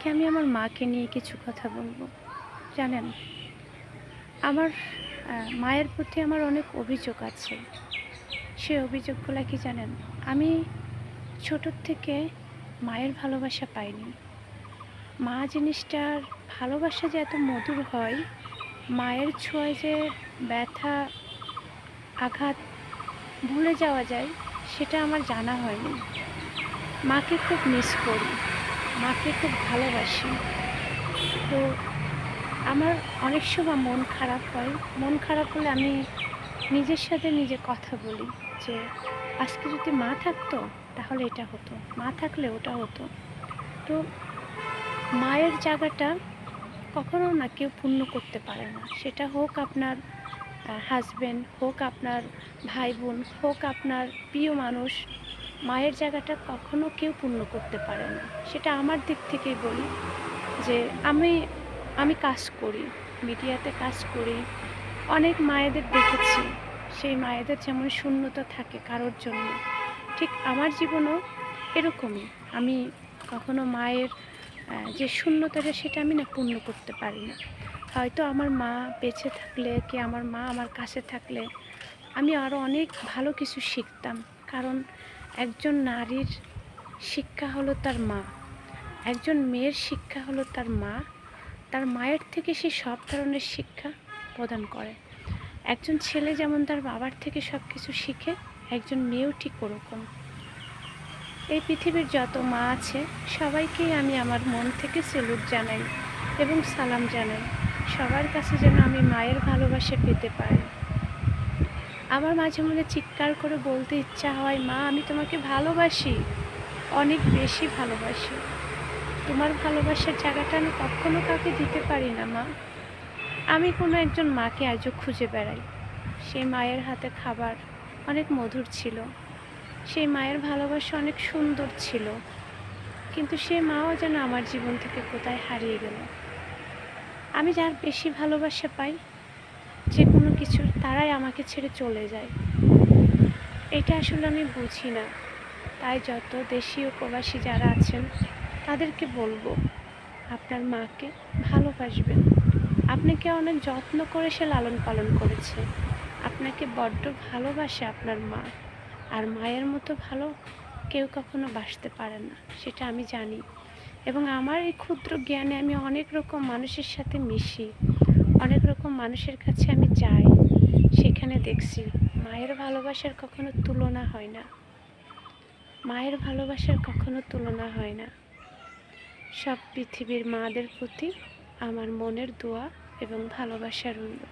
আজকে আমি আমার মাকে নিয়ে কিছু কথা বলব। জানেন, আমার মায়ের প্রতি আমার অনেক অভিযোগ আছে। সেই অভিযোগগুলো কি জানেন, আমি ছোটোর থেকে মায়ের ভালোবাসা পাইনি। মা জিনিসটার ভালোবাসা যে এত মধুর হয়, মায়ের ছোঁয়ায় যে ব্যথা, আঘাত, ভুলে যাওয়া যায়, সেটা আমার জানা হয়নি। মাকে খুব মিস করি। মাকে খুব ভালোবাসি। তো আমার অনেক সময় মন খারাপ হয়। মন খারাপ হলে আমি নিজের সাথে নিজে কথা বলি যে, আজকে যদি মা থাকতো, তাহলে এটা হতো। মা থাকলে ওটা হতো। তো মায়ের জায়গাটা কখনো না কেউ পূর্ণ করতে পারে না। সেটা হোক আপনার হাজব্যান্ড হোক আপনার ভাই বোন, হোক আপনার প্রিয় মানুষ মায়ের জায়গাটা কখনো কেউ পূর্ণ করতে পারে না। সেটা আমার দিক থেকেই বলি যে আমি আমি কাজ করি, মিডিয়াতে কাজ করি। অনেক মায়েদের দেখেছি, সেই মায়েদের যেমন শূন্যতা থাকে কারোর জন্য। ঠিক আমার জীবনও এরকমই। আমি কখনো মায়ের যে শূন্যতাটা সেটা আমি না পূর্ণ করতে পারি না। হয়তো আমার মা বেঁচে থাকলে কি আমার মা আমার কাছে থাকলে আমি আরও অনেক ভালো কিছু শিখতাম। কারণ একজন নারীর শিক্ষা হলো তার মা। একজন মেয়ের শিক্ষা হলো তার মা। তার মায়ের থেকে সে সব ধরনের শিক্ষা প্রদান করে। একজন ছেলে যেমন তার বাবার থেকে সব কিছু শিখে, একজন মেয়েও ঠিক ওরকম। এই পৃথিবীর যত মা আছে, সবাইকেই আমি আমার মন থেকে সেলুট জানাই এবং সালাম জানাই। সবার কাছে যেন আমি মায়ের ভালোবাসা পেতে পারি। আমার মাঝে মাঝে চিৎকার করে বলতে ইচ্ছা হয়, মা, আমি তোমাকে ভালোবাসি। অনেক বেশি ভালোবাসি। তোমার ভালোবাসার জায়গাটা আমি কখনো কাউকে দিতে পারি না, মা। আমি কোনো একজন মাকে আজও খুঁজে বেড়াই। সেই মায়ের হাতে খাবার অনেক মধুর ছিল। সেই মায়ের ভালোবাসা অনেক সুন্দর ছিল। কিন্তু সে মাও যেন আমার জীবন থেকে কোথায় হারিয়ে গেল। আমি যার বেশি ভালোবাসা পাই, যে কিছুর তারাই আমাকে ছেড়ে চলে যায়। এটা আসলে আমি বুঝি না। তাই যত দেশীয় প্রবাসী যারা আছেন, তাদেরকে বলব, আপনার মাকে ভালোবাসবেন। আপনাকে অনেক যত্ন করে সে লালন পালন করেছে। আপনাকে বড্ড ভালোবাসে আপনার মা। আর মায়ের মতো ভালো কেউ কখনো বাসতে পারে না, সেটা আমি জানি। এবং আমার এই ক্ষুদ্র জ্ঞানে আমি অনেক রকম মানুষের সাথে মিশি। অনেক রকম মানুষের কাছে আমি যাই, সেখানে দেখছি মায়ের ভালোবাসার কখনো তুলনা হয় না। মায়ের ভালোবাসার কখনো তুলনা হয় না। সব পৃথিবীর মাদের প্রতি আমার মনের দোয়া এবং ভালোবাসা রইল।